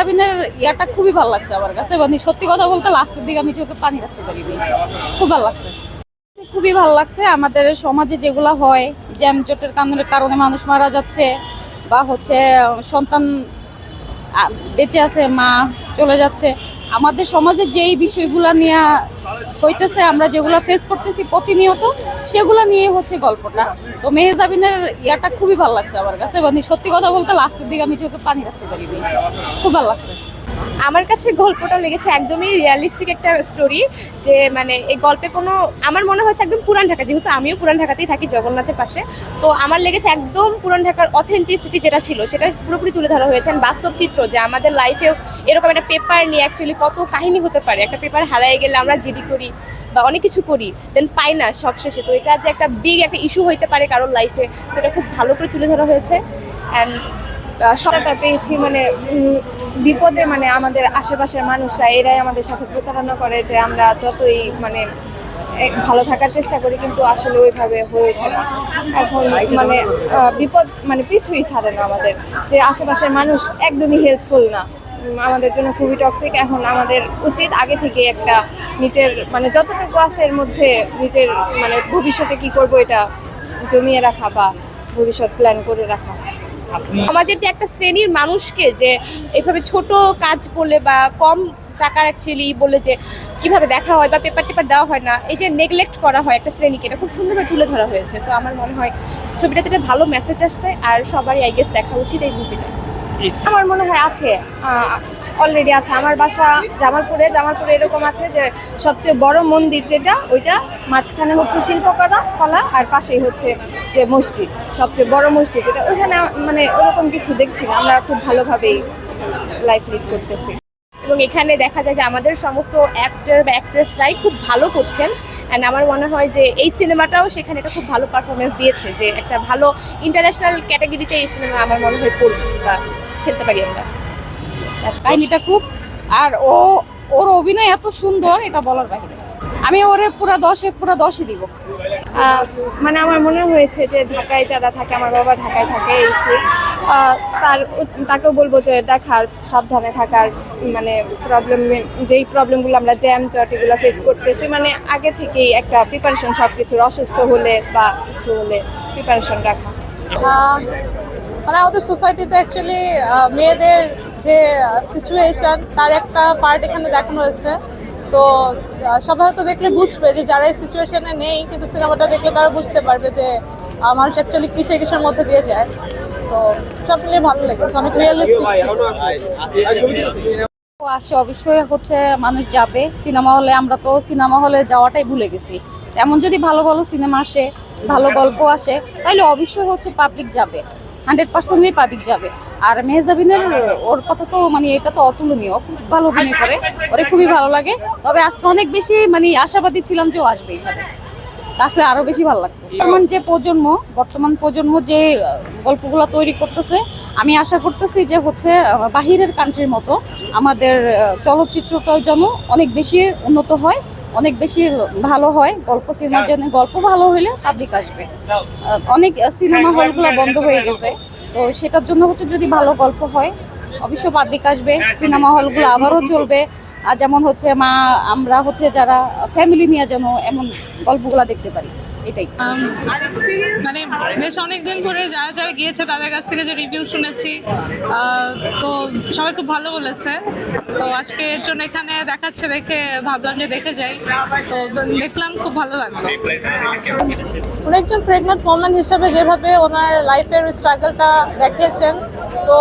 মেহজাবিনের ইয়াটা খুবই ভালো লাগছে আমার কাছে। মানে সত্যি কথা বলতে লাস্টের দিকে আমি চোখে পানি রাখতে পারিনি। খুব ভালো লাগছে। খুবই ভালো লাগছে আমাদের সমাজে যেগুলো হয়, জ্যাম জোটের কারণে কারণে মানুষ মারা যাচ্ছে বা হচ্ছে সন্তান বেঁচে আছে, মা চলে যাচ্ছে। আমাদের সমাজে যেই বিষয়গুলো নিয়ে হইতেছে, আমরা যেগুলো ফেস করতেছি প্রতিনিয়ত, সেগুলো নিয়ে হচ্ছে গল্পটা। তো মেহেজাবিনের ইয়াটা খুবই ভালো লাগছে আমার কাছে। মানে সত্যি কথা বলতে লাস্টের দিকে আমি চোখে পানি রাখতে পারিনি। খুব ভালো লাগছে। আমার কাছে গল্পটা লেগেছে একদমই রিয়ালিস্টিক একটা স্টোরি যে মানে এই গল্পে কোনো, আমার মনে হচ্ছে একদম পুরান ঢাকা, যেহেতু আমিও পুরান ঢাকাতেই থাকি জগন্নাথের পাশে, তো আমার লেগেছে একদম পুরান ঢাকার অথেন্টিসিটি যেটা ছিল, সেটা পুরোপুরি তুলে ধরা হয়েছে। বাস্তব চিত্র যে আমাদের লাইফেও এরকম একটা পেপার নিয়ে অ্যাকচুয়ালি কত কাহিনী হতে পারে। একটা পেপার হারায় গেলে আমরা জিডি করি বা অনেক কিছু করি দেন পাই না সবশেষে। তো এটা যে একটা বিগ একটা ইস্যু হইতে পারে কারোর লাইফে সেটা খুব ভালো করে তুলে ধরা হয়েছে। অ্যান্ড সহায়তা পেয়েছি মানে বিপদে মানে আমাদের আশেপাশের মানুষরা, এরাই আমাদের সাথে প্রতারণা করে যে আমরা যতই মানে ভালো থাকার চেষ্টা করি, কিন্তু আসলে ওইভাবে হয়ে ওঠে না। এখন মানে বিপদ মানে পিছুই ছাড়ে না আমাদের। যে আশেপাশের মানুষ একদমই হেল্পফুল না। আমাদের জন্য খুবই টক্সিক এখন আমাদের উচিত আগে থেকে একটা নিজের মানে যতটুকু আছে এর মধ্যে নিজের মানে ভবিষ্যতে কি করব এটা জমিয়ে রাখা বা ভবিষ্যৎ প্ল্যান করে রাখা। সমাজের যে একটা শ্রেণির মানুষকে যে এভাবে ছোট কাজ বলে বা কম টাকার অ্যাকচুয়ালি বলে যে কীভাবে দেখা হয় বা পেপার টেপার দেওয়া হয় না এই যে নেগলেক্ট করা হয় একটা শ্রেণীকে এটা খুব সুন্দরভাবে তুলে ধরা হয়েছে। তো আমার মনে হয় ছবিটাতে একটা ভালো মেসেজ আসছে আর সবারই আই গেস দেখা উচিত এই মুভিটা আমার মনে হয় আছে। অলরেডি আছে। আমার বাসা জামালপুরে জামালপুরে এরকম আছে যে সবচেয়ে বড় মন্দির যেটা, ওইটা মাঝখানে হচ্ছে শিল্পকলা, কলা, আর পাশেই হচ্ছে যে মসজিদ, সবচেয়ে বড় মসজিদ। এটা ওইখানে মানে ওরকম কিছু দেখছি না, আমরা খুব ভালোভাবেই লাইফ লিড করতেছি। এবং এখানে দেখা যায় যে আমাদের সমস্ত অ্যাক্টর বা অ্যাক্ট্রেসরাই খুব ভালো করছেন। অ্যান্ড আমার মনে হয় যে এই সিনেমাটাও সেখানে একটা খুব ভালো পারফরমেন্স দিয়েছে, যে একটা ভালো ইন্টারন্যাশনাল ক্যাটাগরিতে এই সিনেমা আমার মনে হয় পড়বে বা খেলতে পারি আমরা। কাহিনীটা খুব আর ও ওর অভিনয় এত সুন্দর এটা বলার বাইরে আমি ওরে পুরো দশে পুরা দশে দিব। মানে আমার মনে হয়েছে যে ঢাকায় যারা থাকে আমার বাবা ঢাকায় থাকে এসে তার তাকেও বলব যে দেখার সাবধানে থাকার মানে প্রবলেম যেই প্রবলেমগুলো আমরা জ্যাম চট এগুলো ফেস করতেছি মানে আগে থেকেই একটা প্রিপারেশন সব কিছুর অসুস্থ হলে বা কিছু হলে প্রিপারেশন রাখা। মানে আমাদের সোসাইটিতে অ্যাকচুয়ালি মেয়েদের যে সিচুয়েশন তার একটা পার্ট এখানে দেখানো হয়েছে। তো সবাই হয়তো দেখলে বুঝবে যে যারা এই সিচুয়েশনে নেই, কিন্তু সিনেমাটা দেখলে তারা বুঝতে পারবে যে মানুষ অ্যাকচুয়ালি কিসের কিসের মধ্যে দিয়ে যায়। তো, সব মিলিয়ে ভালো লেগেছে, অনেক রিয়েলিস্টিক আসে অবশ্যই হচ্ছে মানুষ যাবে, সিনেমা হলে, আমরা তো সিনেমা হলে যাওয়াটাই ভুলে গেছি। এমন যদি ভালো ভালো সিনেমা আসে, ভালো গল্প আসে তাহলে অবশ্যই হচ্ছে পাবলিক যাবে। হান্ড্রেড পার্সেন্টই পাবলিক যাবে। আর মেহজাবিনের ওর কথা তো মানে এটা তো অতুলনীয়, খুব ভালো অভিনয় করে। ওরে খুবই ভালো লাগে। তবে আজকে অনেক বেশি মানে আশাবাদী ছিলাম যে ও আসবে এইভাবে আসলে আরও বেশি ভালো লাগতো বর্তমান যে প্রজন্ম, বর্তমান প্রজন্ম যে গল্পগুলো তৈরি করতেছে, আমি আশা করতেছি যে হচ্ছে বাহিরের কান্ট্রির মতো আমাদের চলচ্চিত্রটাও যেন অনেক বেশি উন্নত হয়। অনেক বেশি ভালো হয়। গল্প সিনেমার জন্য গল্প ভালো হইলে পাবলিক আসবে। অনেক সিনেমা হলগুলো বন্ধ হয়ে গেছে। তো সেটার জন্য হচ্ছে যদি ভালো গল্প হয় অবশ্য পাবলিক আসবে সিনেমা হলগুলো আবারও চলবে। আর যেমন হচ্ছে মা আমরা হচ্ছে যারা ফ্যামিলি নিয়ে যেন এমন গল্পগুলো দেখতে পারি। এটাই। মানে বেশ অনেক দিন ধরে যারা যারা গিয়েছে তাদের কাছ থেকে যে রিভিউ শুনেছি তো সবাই খুব ভালো বলেছে। তো আজকে এর জন্য এখানে দেখাচ্ছে দেখে ভাবলাম যে দেখে যাই। তো দেখলাম খুব ভালো লাগল। উনি একজন প্রেগনেন্ট ওম্যান হিসাবে যেভাবে ওনার লাইফের স্ট্রাগলটা দেখিয়েছেন তো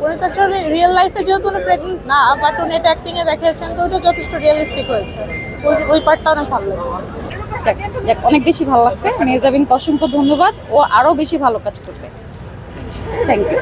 উনি তো অ্যাকচুয়ালি রিয়েল লাইফে যেহেতু উনি প্রেগনেন্ট না বাট উনি এটা অ্যাক্টিংয়ে দেখিয়েছেন তো ওটা যথেষ্ট রিয়েলিস্টিক হয়েছে। ওই- ওই পার্টটা অনেক ভালো লাগছে। যাক যাক, অনেক বেশি ভালো লাগছে। মেজাবিনকে অসংখ্য ধন্যবাদ। ও আরও বেশি ভালো কাজ করবে। Thank you